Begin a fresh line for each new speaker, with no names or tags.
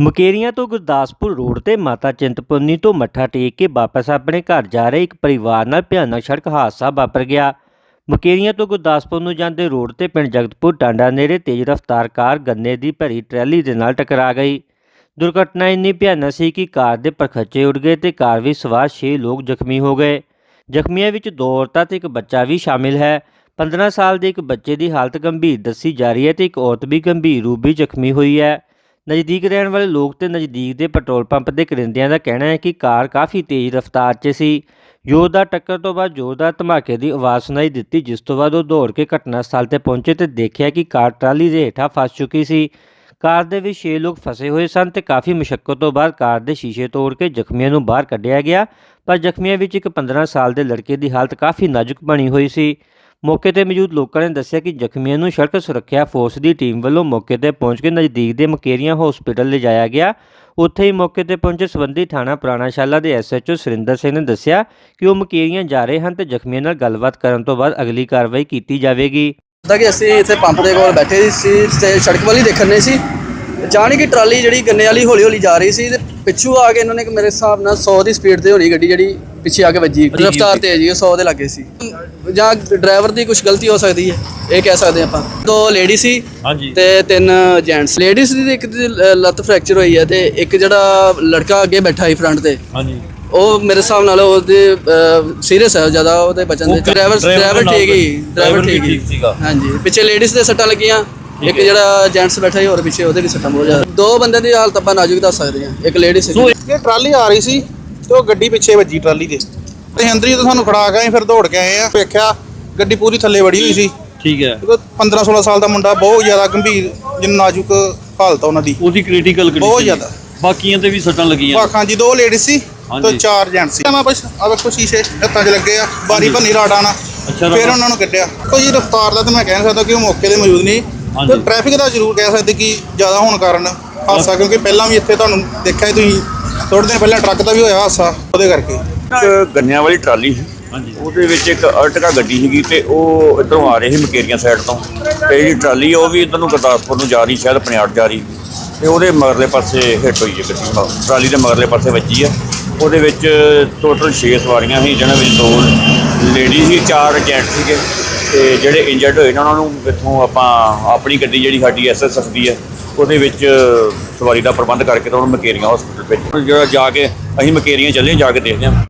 ਮੁਕੇਰੀਆਂ ਤੋਂ ਗੁਰਦਾਸਪੁਰ ਰੋਡ ਤੇ ਮਾਤਾ ਚਿੰਤਪੁਰਨੀ ਤੋਂ ਮੱਠਾ ਟੇਕ ਕੇ ਵਾਪਸ ਆਪਣੇ ਘਰ ਜਾ ਰਹੇ ਇੱਕ ਪਰਿਵਾਰ ਨਾਲ ਭਿਆਨਕ ਸੜਕ ਹਾਦਸਾ ਵਾਪਰ ਗਿਆ। ਮੁਕੇਰੀਆਂ ਤੋਂ ਗੁਰਦਾਸਪੁਰ ਨੂੰ ਜਾਂਦੇ ਰੋਡ ਤੇ ਪਿੰਡ ਜਗਤਪੁਰ ਟਾਂਡਾ ਨੇੜੇ ਤੇਜ਼ ਰਫ਼ਤਾਰ ਕਾਰ ਗੰਨੇ ਦੀ ਭਰੀ ਟਰੈਲੀ ਦੇ ਨਾਲ ਟਕਰਾ ਗਈ। ਦੁਰਘਟਨਾ ਇੰਨੀ ਭਿਆਨਕ ਸੀ ਕਿ ਕਾਰ ਦੇ ਪਰਖੱਚੇ ਉੱਡ ਗਏ ਤੇ ਕਾਰ ਵਿੱਚ ਸਵਾਰ 6 ਲੋਕ ਜ਼ਖਮੀ ਹੋ ਗਏ। ਜ਼ਖਮੀਆਂ ਵਿੱਚ ਦੋ ਔਰਤਾਂ ਤੇ ਇੱਕ ਬੱਚਾ ਵੀ ਸ਼ਾਮਿਲ ਹੈ। 15 ਸਾਲ ਦੇ ਇੱਕ ਬੱਚੇ ਦੀ ਹਾਲਤ ਗੰਭੀਰ ਦੱਸੀ ਜਾ ਰਹੀ ਹੈ ਤੇ ਇੱਕ ਔਰਤ ਵੀ ਗੰਭੀਰ ਰੂਪ ਵਿੱਚ ਜ਼ਖਮੀ ਹੋਈ ਹੈ। ਨਜ਼ਦੀਕ ਰਹਿਣ ਵਾਲੇ ਲੋਕ ਤੇ ਨਜ਼ਦੀਕ ਦੇ ਪੈਟਰੋਲ ਪੰਪ ਦੇ ਕਰਿੰਦਿਆਂ ਦਾ ਕਹਿਣਾ ਹੈ ਕਿ ਕਾਰ ਕਾਫੀ ਤੇਜ਼ ਰਫ਼ਤਾਰ 'ਚ ਸੀ। ਜ਼ੋਰਦਾਰ ਟੱਕਰ ਤੋਂ ਬਾਅਦ ਜ਼ੋਰਦਾਰ ਧਮਾਕੇ ਦੀ ਆਵਾਜ਼ ਸੁਣਾਈ ਦਿੱਤੀ, ਜਿਸ ਤੋਂ ਬਾਅਦ ਉਹ ਦੌੜ ਕੇ ਘਟਨਾ ਸਥਲ ਤੇ ਪਹੁੰਚੇ ਤੇ ਦੇਖਿਆ ਕਿ ਕਾਰ ਟਰਾਲੀ ਦੇ ਹੇਠਾਂ ਫਸ ਚੁੱਕੀ ਸੀ। ਕਾਰ ਦੇ ਵਿੱਚ 6 ਲੋਕ ਫਸੇ ਹੋਏ ਸਨ ਤੇ ਕਾਫੀ ਮੁਸ਼ਕਲ ਤੋਂ ਬਾਅਦ ਕਾਰ ਦੇ ਸ਼ੀਸ਼ੇ ਤੋੜ ਕੇ ਜ਼ਖਮੀਆਂ ਨੂੰ ਬਾਹਰ ਕੱਢਿਆ ਗਿਆ, ਪਰ ਜ਼ਖਮੀਆਂ ਵਿੱਚ ਇੱਕ 15 ਸਾਲ ਦੇ ਲੜਕੇ ਦੀ ਹਾਲਤ ਕਾਫੀ ਨਾਜ਼ੁਕ ਬਣੀ ਹੋਈ ਸੀ। ਮੌਕੇ ਤੇ ਮੌਜੂਦ ਲੋਕਾਂ ਨੇ ਦੱਸਿਆ ਕਿ ਜ਼ਖਮੀਆਂ ਨੂੰ ਸੜਕ ਸੁਰੱਖਿਆ ਫੋਰਸ ਦੀ ਟੀਮ ਵੱਲੋਂ ਮੌਕੇ ਤੇ ਪਹੁੰਚ ਕੇ ਨਜ਼ਦੀਕ ਦੇ ਮਕੇਰੀਆਂ ਹਸਪੀਟਲ ਲਿਜਾਇਆ ਗਿਆ। ਉੱਥੇ ਹੀ ਮੌਕੇ ਤੇ ਪਹੁੰਚੇ ਸਬੰਧੀ ਥਾਣਾ ਪੁਰਾਣਾ ਸ਼ਾਲਾ ਦੇ ਐਸਐਚਓ ਸੁਰਿੰਦਰ ਸਿੰਘ ਨੇ ਦੱਸਿਆ ਕਿ ਉਹ ਮਕੇਰੀਆਂ ਜਾ ਰਹੇ ਹਨ ਤੇ ਜ਼ਖਮੀਆਂ ਨਾਲ ਗੱਲਬਾਤ ਕਰਨ ਤੋਂ ਬਾਅਦ ਅਗਲੀ ਕਾਰਵਾਈ ਕੀਤੀ ਜਾਵੇਗੀ।
ਤਾਂ ਕਿ ਅਸੀਂ ਇੱਥੇ ਪੰਪ ਦੇ ਕੋਲ ਬੈਠੇ ਸੀ ਤੇ ਸੜਕ ਵਾਲੀ ਦੇਖਣ ਨੇ ਸੀ। ਅਚਾਨਕ ਹੀ ਟਰਾਲੀ ਜਿਹੜੀ ਗੰਨੇ ਵਾਲੀ ਹੌਲੀ ਹੌਲੀ ਜਾ ਰਹੀ ਸੀ ਤੇ ਪਿੱਛੋਂ ਆ ਕੇ ਇਹਨਾਂ ਨੇ ਮੇਰੇ ਹਿਸਾਬ ਨਾਲ 100 ਦੀ ਸਪੀਡ ਤੇ ਹੋਣੀ ਗੱਡੀ ਜਿਹੜੀ ਪਿੱਛੇ ਆ ਕੇ ਵੱਜੀ। ਰਫਤਾਰ ਤੇ ਜੀ ਉਹ 100 ਦੇ ਲੱਗੇ ਸੀ। ਜਾਂ ਡਰਾਈਵਰ ਦੀ ਕੁਝ ਗਲਤੀ ਹੋ ਸਕਦੀ ਹੈ ਇਹ ਕਹਿ ਸਕਦੇ ਆਪਾਂ। ਦੋ ਲੇਡੀ ਸੀ
ਹਾਂਜੀ।
ਤੇ ਤਿੰਨ ਜੈਂਟਸ ਲੇਡੀਜ਼ ਦੀ ਇੱਕ ਲੱਤ ਫ੍ਰੈਕਚਰ ਹੋਈ ਹੈ ਤੇ ਇੱਕ ਜਿਹੜਾ ਲੜਕਾ ਅੱਗੇ ਬੈਠਾ ਸੀ ਫਰੰਟ ਤੇ
ਹਾਂਜੀ।
ਉਹ ਮੇਰੇ ਹਿਸਾਬ ਨਾਲ ਉਹਦੇ ਸੀਰੀਅਸ ਹੈ ਜ਼ਿਆਦਾ ਉਹਦੇ ਬਚਨ ਦੇ ਡਰਾਈਵਰ ਡਰਾਈਵਰ ਠੀਕ ਹੀ ਡਰਾਈਵਰ
ਵੀ
ਠੀਕ ਹੀ।
ਠੀਕ ਸੀਗਾ।
ਹਾਂਜੀ। ਪਿੱਛੇ ਲੇਡੀਜ਼ ਦੇ ਸੱਟਾਂ ਲੱਗੀਆਂ। ਇੱਕ ਜਿਹੜਾ ਜੈਂਟਸ ਬੈਠਾ ਸੀ ਹੋਰ ਪਿੱਛੇ ਉਹਦੇ ਵੀ ਸੱਟਾਂ ਬਹੁਤ ਜ਼ਿਆਦਾ। ਦੋ ਬੰਦਿਆਂ ਦੀ ਹਾਲਤ ਆਪਾਂ ਨਾਜ਼ੁਕ ਦੱਸ ਸਕਦੇ ਹਾਂ। ਇੱਕ ਲੇਡੀ ਸੀ।
ਇਹ ਟਰਾਲੀ ਆ ਰਹੀ ਸੀ ਤੇ ਉਹ ਗੱਡੀ ਪਿੱਛੇ ਵੱਜੀ ਟਰਾਲੀ ਦੇ ਤੇ ਅੰਦਰ ਹੀ ਤਾਂ ਸਾਨੂੰ ਖੜਾ ਗਏ ਫਿਰ ਦੌੜ ਕੇ ਆਏ ਆ। ਵੇਖਿਆ ਗੱਡੀ ਪੂਰੀ ਥੱਲੇ ਵੜੀ ਹੋਈ ਸੀ।
ਠੀਕ ਹੈ।
ਉਹ 15 16 ਸਾਲ ਦਾ ਮੁੰਡਾ ਬਹੁਤ ਜ਼ਿਆਦਾ ਗੰਭੀਰ ਜਿੰਨ ਨਾਜ਼ੁਕ ਹਾਲਤ ਆ ਉਹਨਾਂ ਦੀ।
ਉਹਦੀ ਕ੍ਰਿਟੀਕਲ
ਬਹੁਤ ਜ਼ਿਆਦਾ।
ਬਾਕੀਆਂ ਤੇ ਵੀ ਸੱਟਾਂ ਲੱਗੀਆਂ।
ਵਾਖਾਂ ਜੀ ਦੋ ਲੇਡੀ ਸੀ ਤੇ। ਚਾਰ ਜੈਂਟ ਸੀ। ਮੈਂ ਬਸ ਆ ਵੇਖੋ ਸ਼ੀਸ਼ੇ ਹੱਥਾਂ 'ਚ ਲੱਗੇ ਆ। ਬਾਰੀ ਭੰਨੀ ਨਾਲ।
ਅੱਛਾ,
ਫਿਰ। ਉਹਨਾਂ ਨੂੰ ਕੱਢਿਆ। ਕੋਈ ਰਫਤਾਰ ਦਾ ਤਾਂ ਮੈਂ ਕਹਿ ਨਹੀਂ ਸਕਦਾ ਕਿ ਉਹ ਮੌਕੇ ਤੇ ਮੌਜੂਦ ਨਹੀਂ।
ਹਾਂਜੀ।
ਤੇ ਟ੍ਰੈਫਿਕ ਦਾ ਜ਼ਰੂਰ ਕਹਿ ਸਕਦੇ ਕਿ ਜ਼ਿਆਦਾ ਹੋਣ ਕਾਰਨ ਹਾਦਸਾ ਕਿਉਂਕਿ ਪਹਿਲਾਂ ਵੀ ਇੱਥੇ ਤੁਹਾਨੂੰ ਦੇਖਿਆ ਹੀ ਤੁਸੀਂ ਥੋੜੇ ਦਿਨ ਪਹਿਲਾਂ ਟਰੱਕ ਦਾ ਵੀ ਹੋਇਆ ਹਾਦਸਾ ਉਹਦੇ ਕਰਕੇ।
ਇੱਕ ਗੰਨਿਆਂ ਵਾਲੀ ਟਰਾਲੀ ਸੀ।
ਹਾਂਜੀ।
ਉਹਦੇ ਵਿੱਚ ਇੱਕ ਅਰਟਕਾ ਗੱਡੀ ਸੀਗੀ ਤੇ ਉਹ ਇੱਧਰੋਂ ਆ ਰਹੀ ਸੀ ਮਕੇਰੀਆਂ ਸਾਈਡ ਤੋਂ। ਤੇ ਜਿਹੜੀ ਟਰਾਲੀ ਆ ਉਹ ਵੀ ਇੱਧਰ ਨੂੰ ਗੁਰਦਾਸਪੁਰ ਨੂੰ ਜਾ ਰਹੀ ਸ਼ਾਇਦ ਪਨਿਆੜ ਜਾ ਰਹੀ। ਤੇ ਉਹਦੇ ਮਗਰਲੇ ਪਾਸੇ ਹਿੱਟ ਹੋਈ ਹੈ ਗੱਡੀ। ਟਰਾਲੀ ਦੇ ਮਗਰਲੇ ਪਾਸੇ ਵੱਜੀ ਆ ਉਹਦੇ ਵਿੱਚ ਟੋਟਲ 6 ਸਵਾਰੀਆਂ ਸੀ ਜਿਹਨਾਂ ਵਿੱਚ ਦੋ ਲੇਡੀ ਸੀ ਚਾਰ ਜੈਂਟ ਸੀਗੇ। ਤੇ ਜਿਹੜੇ ਇੰਜਰਡ ਹੋਏ ਨੇ, ਉਹਨਾਂ ਨੂੰ ਇੱਥੋਂ ਆਪਾਂ ਆਪਣੀ ਗੱਡੀ ਜਿਹੜੀ ਸਾਡੀ ਐਸਐਸਐਫ ਦੀ ਹੈ, ਉਹਦੇ ਵਿੱਚ ਸਵਾਰੀ ਦਾ ਪ੍ਰਬੰਧ ਕਰਕੇ ਤਾਂ ਉਹਨੂੰ ਮਕੇਰੀਆਂ ਹਸਪੀਟਲ ਭੇਜਿਆ ਜਿਹੜਾ ਜਾ ਕੇ ਅਸੀਂ ਮਕੇਰੀਆਂ ਚੱਲੇ ਜਾ ਕੇ ਦੇਖਦੇ ਹਾਂ।